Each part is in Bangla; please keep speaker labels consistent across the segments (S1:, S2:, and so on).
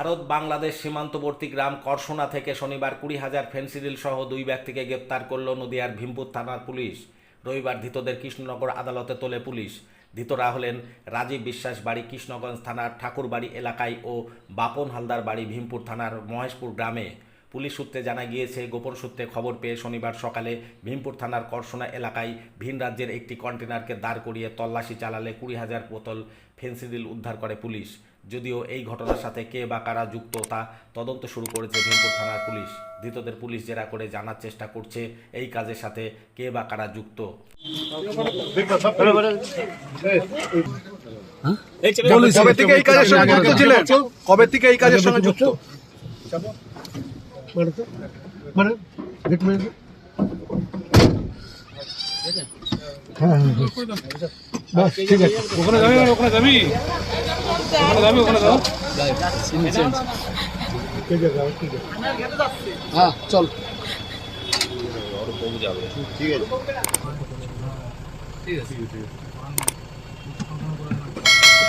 S1: ভারত বাংলাদেশ সীমান্তবর্তী গ্রাম করসোনা থেকে শনিবার কুড়ি হাজার ফেন্সিডিল সহ দুই ব্যক্তিকে গ্রেপ্তার করল নদিয়ার ভীমপুর থানার পুলিশ। রবিবার ধৃতদের কৃষ্ণনগর আদালতে তোলে পুলিশ। ধৃতরা হলেন রাজীব বিশ্বাস বাড়ি কৃষ্ণগঞ্জ থানার ঠাকুরবাড়ি এলাকায় ও বাপন হালদার বাড়ি ভীমপুর থানার মহেশপুর গ্রামে। পুলিশ সূত্রে জানা গিয়েছে গোপন সূত্রে খবর পেয়ে শনিবার সকালে ভীমপুর থানার করসোনা এলাকায় ভিন রাজ্যের একটি কন্টেনারকে দাঁড় করিয়ে তল্লাশি চালালে কুড়ি হাজার বোতল ফেন্সিডিল উদ্ধার করে পুলিশ। যদিও এই ঘটনার সাথে কে বা কারা যুক্ত তা তদন্ত শুরু করেছে ভীমপুর থানার পুলিশ। ধৃতদের পুলিশ জেরা করে জানার চেষ্টা করছে এই কাজের সাথে কে বা কারা যুক্ত।
S2: কবে থেকে এই কাজের সঙ্গে যুক্ত ছিলেন? কবে থেকে এই কাজের সঙ্গে যুক্ত?
S3: হ্যাঁ হ্যাঁ হ্যাঁ। বাস ঠিক আছে
S4: ওখানে যাবি ওখানে যাবি ওখানে যাবি ওখানে যাও
S3: ঠিক আছে আবার ঠিক আছে
S2: হ্যাঁ চল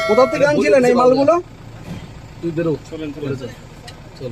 S2: কোথা থেকে আনছিলেন এই মালগুলো তুই বেরো চলেন চলে চল।